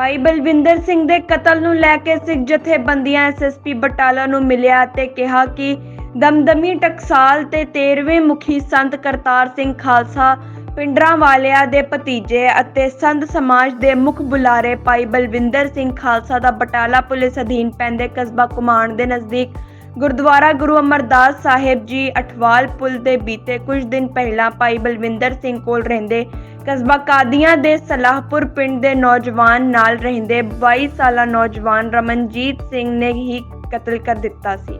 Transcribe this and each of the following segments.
ਭਾਈ ਬਲਵਿੰਦਰ ਸਿੰਘ ਦੇ ਕਤਲ ਨੂੰ ਲੈ ਕੇ ਸਿੱਖ ਜਥੇਬੰਦੀਆਂ ਐਸਐਸਪੀ ਬਟਾਲਾ ਨੂੰ ਮਿਲਿਆ ਤੇ ਕਿਹਾ ਕਿ ਦਮਦਮੀ ਟਕਸਾਲ ਤੇ 13ਵੇਂ ਮੁਖੀ ਸੰਤ ਕਰਤਾਰ ਸਿੰਘ ਖਾਲਸਾ ਪਿੰਡਰਾਂ ਵਾਲਿਆਂ ਦੇ ਭਤੀਜੇ ਅਤੇ ਸੰਤ ਸਮਾਜ ਦੇ ਮੁੱਖ ਬੁਲਾਰੇ ਭਾਈ ਬਲਵਿੰਦਰ ਸਿੰਘ ਖਾਲਸਾ ਦਾ ਬਟਾਲਾ ਪੁਲਿਸ ਅਧੀਨ ਪੈਂਦੇ ਕਸਬਾ ਕੁਮਾਣ ਦੇ ਨਜ਼ਦੀਕ ਗੁਰਦੁਆਰਾ ਗੁਰੂ ਅਮਰਦਾਸ ਸਾਹਿਬ ਜੀ ਅਠਵਾਲ ਪੁਲ ਦੇ ਬੀਤੇ ਕੁਝ ਦਿਨ ਪਹਿਲਾਂ ਭਾਈ ਬਲਵਿੰਦਰ ਸਿੰਘ ਕੋਲ ਰਹਿੰਦੇ ਕਸਬਾ ਕਾਦੀਆਂ ਦੇ ਸਲਾਹਪੁਰ ਪਿੰਡ ਦੇ ਨੌਜਵਾਨ ਨਾਲ ਰਹਿੰਦੇ 22 ਸਾਲਾ ਨੌਜਵਾਨ ਰਮਨਜੀਤ ਸਿੰਘ ਨੇ ਹੀ ਕਤਲ ਕਰ ਦਿੱਤਾ ਸੀ।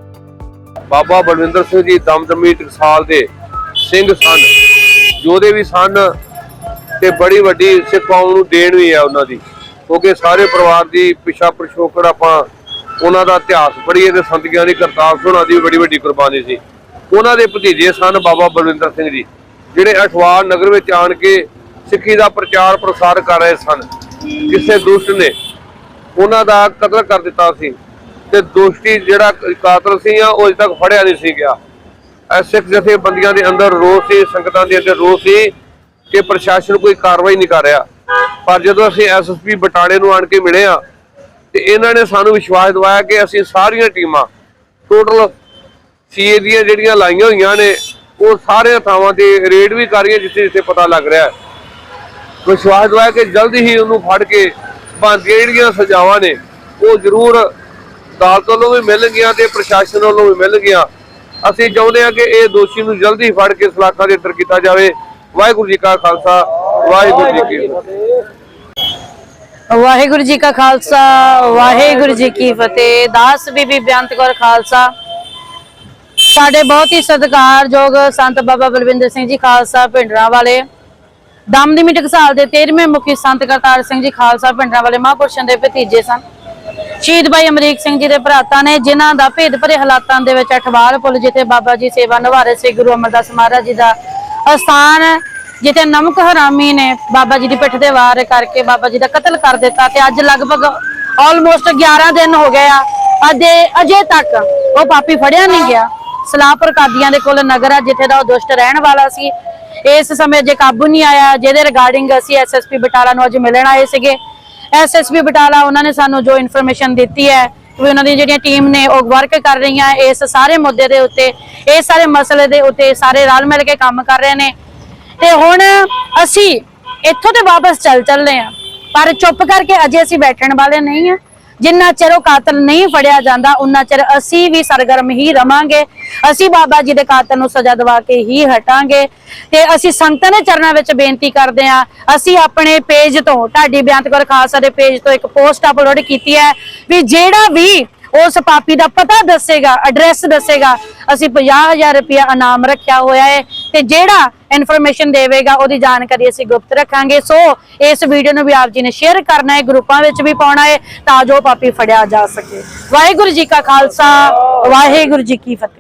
ਬਾਬਾ ਬਲਵਿੰਦਰ ਸਿੰਘ ਜੀ ਦਮਦਮੀ ਟਕਸਾਲ ਦੇ ਸਿੰਘ ਸਨ। ਜੋਦੇ ਵੀ ਸਨ ਤੇ ਬੜੀ ਵੱਡੀ ਸਿੱਖ ਕੌਮ ਨੂੰ ਦੇਣ ਵੀ ਹੈ ਉਹਨਾਂ ਦੀ। ਕਿਉਂਕਿ ਸਾਰੇ ਪਰਿਵਾਰ ਦੀ ਪਿਛਾ ਪ੍ਰਸ਼ੋਕੜ ਆਪਾਂ ਉਹਨਾਂ ਦਾ ਇਤਿਹਾਸ ਪੜ੍ਹੀਏ ਤੇ ਸੰਤ ਗਿਆਨੀ ਕਰਤਾਰ ਸਿੰਘ ਉਹਨਾਂ ਦੀ ਬੜੀ ਵੱਡੀ ਕੁਰਬਾਨੀ ਸੀ। ਉਹਨਾਂ ਦੇ ਭਤੀਜੇ ਸਨ ਬਾਬਾ ਬਲਵਿੰਦਰ ਸਿੰਘ ਜੀ, ਜਿਹੜੇ ਅਠਵਾਲ ਨਗਰ ਵਿੱਚ ਆਣ ਕੇ ਸਿੱਖੀ ਦਾ ਪ੍ਰਚਾਰ ਪ੍ਰਸਾਰ ਕਰ ਰਹੇ ਸਨ। ਕਿਸੇ ਦੁਸ਼ਟ ਨੇ ਉਹਨਾਂ ਦਾ ਕਤਲ ਕਰ ਦਿੱਤਾ ਸੀ ਤੇ ਦੋਸ਼ੀ ਜਿਹੜਾ ਕਾਤਲ ਸੀ ਆ, ਉਹ ਅਜੇ ਤੱਕ ਫੜਿਆ ਨਹੀਂ ਸੀ ਗਿਆ। ਸਿੱਖ ਜਥੇਬੰਦੀਆਂ ਦੇ ਅੰਦਰ ਰੋਸ ਸੀ, ਸੰਗਤਾਂ ਦੇ ਅੰਦਰ ਰੋਸ ਸੀ ਕਿ ਪ੍ਰਸ਼ਾਸਨ ਕੋਈ ਕਾਰਵਾਈ ਨਹੀਂ ਕਰ ਰਿਹਾ। ਪਰ ਜਦੋਂ ਅਸੀਂ ਐਸਐਸਪੀ ਬਟਾਲੇ ਨੂੰ ਆਣ ਕੇ ਮਿਲੇ ਆ, ਤੇ ਇਹਨਾਂ ਨੇ ਸਾਨੂੰ ਵਿਸ਼ਵਾਸ ਦਿਵਾਇਆ ਕਿ ਅਸੀਂ ਸਾਰੀਆਂ ਟੀਮਾਂ, ਟੋਟਲ ਸੀਏ ਦੀਆਂ ਜਿਹੜੀਆਂ ਲਾਈਆਂ ਹੋਈਆਂ ਨੇ, ਉਹ ਸਾਰੇ ਥਾਵਾਂ ਤੇ ਰੇਡ ਵੀ ਕਰ ਰਹੀਆਂ ਜਿੱਥੇ ਜਿੱਥੇ ਪਤਾ ਲੱਗ ਰਿਹਾ ਹੈ। ਵਿਸ਼ਵਾਸ ਦਵਾਇਆ ਕਿ ਜਲਦੀ ਹੀ ਉਹਨੂੰ ਫੜ ਕੇ ਬਣਦੀਆਂ ਜਿਹੜੀਆਂ ਸਜ਼ਾਵਾਂ ਨੇ, ਉਹ ਜ਼ਰੂਰ ਅਦਾਲਤ ਵੱਲੋਂ ਵੀ ਮਿਲਣਗੀਆਂ ਤੇ ਪ੍ਰਸ਼ਾਸਨ ਵੱਲੋਂ ਵੀ ਮਿਲਣਗੀਆਂ। ਅਸੀਂ ਚਾਹੁੰਦੇ ਹਾਂ ਕਿ ਇਹ ਦੋਸ਼ੀ ਨੂੰ ਜਲਦੀ ਫੜ ਕੇ ਸਲਾਖਾਂ ਦੇ ਅੰਦਰ ਕੀਤਾ ਜਾਵੇ। ਵਾਹਿਗੁਰੂ ਜੀ ਕਾ ਖਾਲਸਾ, ਵਾਹਿਗੁਰੂ ਜੀ ਕੀ ਫਤਿਹ। ਵਾਹਿਗੁਰੂ ਜੀ ਕਾ ਖਾਲਸਾ, ਵਾਹਿਗੁਰੂ ਜੀ ਕੀ ਫਤਿਹ। ਦਾਸ ਬੀਬੀ ਬੇਅੰਤ ਕੌਰ ਖਾਲਸਾ। ਸਾਡੇ ਬਹੁਤ ਹੀ ਸਤਿਕਾਰਯੋਗ ਸੰਤ ਬਾਬਾ ਬਲਵਿੰਦਰ ਸਿੰਘ ਜੀ ਖਾਲਸਾ ਪਿੰਡਰਾਂ ਵਾਲੇ ਦਮਦਮੀ ਟਕਸਾਲ ਦੇ 13ਵੇਂ ਮੁਖੀ ਸੰਤ ਕਰਤਾਰ ਸਿੰਘ ਜੀ ਖਾਲਸਾ ਪਿੰਡਰਾਂ ਵਾਲੇ ਮਹਾਂਪੁਰਸ਼ਾਂ ਦੇ ਭਤੀਜੇ ਸਨ। ਸ਼ਹੀਦ ਭਾਈ ਅਮਰੀਕ ਸਿੰਘ ਜੀ ਦੇ ਭਰਾਤਾ ਨੇ ਜਿਨ੍ਹਾਂ ਦਾ ਭੇਦ ਭਰੇ ਹਾਲਾਤਾਂ ਦੇ ਵਿੱਚ ਅਠਵਾਲ ਪੁੱਲ ਜਿੱਥੇ ਬਾਬਾ ਜੀ ਸੇਵਾ ਨਿਭਾ ਰਹੇ ਸੀ ਗੁਰੂ ਅਮਰਦਾਸ ਮਹਾਰਾਜ ਜੀ ਦਾ ਅਸਥਾਨ, ਜਿੱਥੇ ਨਮਕ ਹਰਾਮੀ ਨੇ ਬਾਬਾ ਜੀ ਦੀ ਪਿੱਠ ਤੇ ਵਾਰ ਕਰਕੇ ਬਾਬਾ ਜੀ ਦਾ ਕਤਲ ਕਰ ਦਿੱਤਾ ਤੇ ਅੱਜ ਲਗਭਗ ਆਲਮੋਸਟ 11 ਦਿਨ ਹੋ ਗਏ ਆ, ਅਜੇ ਅਜੇ ਤੱਕ ਉਹ ਪਾਪੀ ਫੜਿਆ ਨਹੀਂ ਗਿਆ। ਸਲਾਹਪੁਰ ਕਾਦੀਆਂ ਦੇ ਕੋਲ ਨਗਰ ਆ, ਜਿੱਥੇ ਦਾ ਉਹ ਦੁਸ਼ਟ ਰਹਿਣ ਵਾਲਾ ਸੀ। ਇਸ ਸਮੇਂ ਜੇ ਕਾਬੂ ਨਹੀਂ ਆਇਆ। ਜਿਹਦੇ ਰਿਗਾਰਡਿੰਗ ਅਸੀਂ ਐਸਐਸਪੀ ਬਟਾਲਾ ਨੂੰ ਅੱਜ ਮਿਲਣ ਆਏ ਸੀਗੇ। ਐਸਐਸਪੀ ਬਟਾਲਾ, ਉਹਨਾਂ ਨੇ ਸਾਨੂੰ ਜੋ ਇਨਫੋਰਮੇਸ਼ਨ ਦਿੱਤੀ ਹੈ ਵੀ ਉਹਨਾਂ ਦੀ ਜਿਹੜੀਆਂ ਟੀਮ ਨੇ ਉਹ ਵਰਕ ਕਰ ਰਹੀਆਂ, ਇਸ ਸਾਰੇ ਮੁੱਦੇ ਦੇ ਉੱਤੇ ਇਸ ਸਾਰੇ ਮਸਲੇ ਦੇ ਉੱਤੇ ਸਾਰੇ ਰਲ ਮਿਲ ਕੇ ਕੰਮ ਕਰ ਰਹੇ ਨੇ। ਤੇ ਹੁਣ ਅਸੀਂ ਇੱਥੋਂ ਤੇ ਵਾਪਸ ਚੱਲ ਚੱਲੇ ਆ ਪਰ ਚੁੱਪ ਕਰਕੇ ਅਜੇ ਅਸੀਂ ਬੈਠਣ ਵਾਲੇ ਨਹੀਂ ਆ ਜਿੰਨਾ ਚਿਰ ਉਹ ਕਾਤਲ ਨਹੀਂ ਫੜਿਆ ਜਾਂਦਾ, ਉਨਾ ਚਿਰ ਅਸੀਂ ਵੀ ਸਰਗਰਮ ਹੀ ਰਵਾਂਗੇ। ਅਸੀਂ ਬਾਬਾ ਜੀ ਦੇ ਕਾਤਲ ਨੂੰ ਸਜ਼ਾ ਦਿਵਾ ਕੇ ਹੀ ਹਟਾਂਗੇ। ਤੇ ਅਸੀਂ ਸੰਗਤਾਂ ਦੇ ਚਰਨਾਂ ਵਿੱਚ ਬੇਨਤੀ ਕਰਦੇ ਹਾਂ, ਅਸੀਂ ਆਪਣੇ ਪੇਜ ਤੋਂ ਢਾਡੀ ਬਿਆੰਤ ਕੌਰ ਖਾਲਸਾ ਦੇ ਪੇਜ ਤੋਂ ਇੱਕ ਪੋਸਟ ਅਪਲੋਡ ਕੀਤੀ ਹੈ ਵੀ ਜਿਹੜਾ ਵੀ ਉਸ ਪਾਪੀ ਦਾ ਪਤਾ ਦੱਸੇਗਾ ਐਡਰੈਸ ਦੱਸੇਗਾ, ਅਸੀਂ 50000 ਰੁਪਇਆ ਇਨਾਮ ਰੱਖਿਆ ਹੋਇਆ ਹੈ। ਤੇ ਜਿਹੜਾ ਇਨਫੋਰਮੇਸ਼ਨ ਦੇਵੇਗਾ, ਉਹਦੀ ਜਾਣਕਾਰੀ ਅਸੀਂ ਗੁਪਤ ਰੱਖਾਂਗੇ। ਸੋ ਇਸ ਵੀਡੀਓ ਨੂੰ ਵੀ ਆਪ ਜੀ ਨੇ ਸ਼ੇਅਰ ਕਰਨਾ ਹੈ, ਗਰੁੱਪਾਂ ਵਿੱਚ ਵੀ ਪਾਉਣਾ ਹੈ, ਤਾਂ ਜੋ ਪਾਪੀ ਫੜਿਆ ਜਾ ਸਕੇ। ਵਾਹਿਗੁਰੂ ਜੀ ਕਾ ਖਾਲਸਾ, ਵਾਹਿਗੁਰੂ ਜੀ ਕੀ ਫਤਿਹ।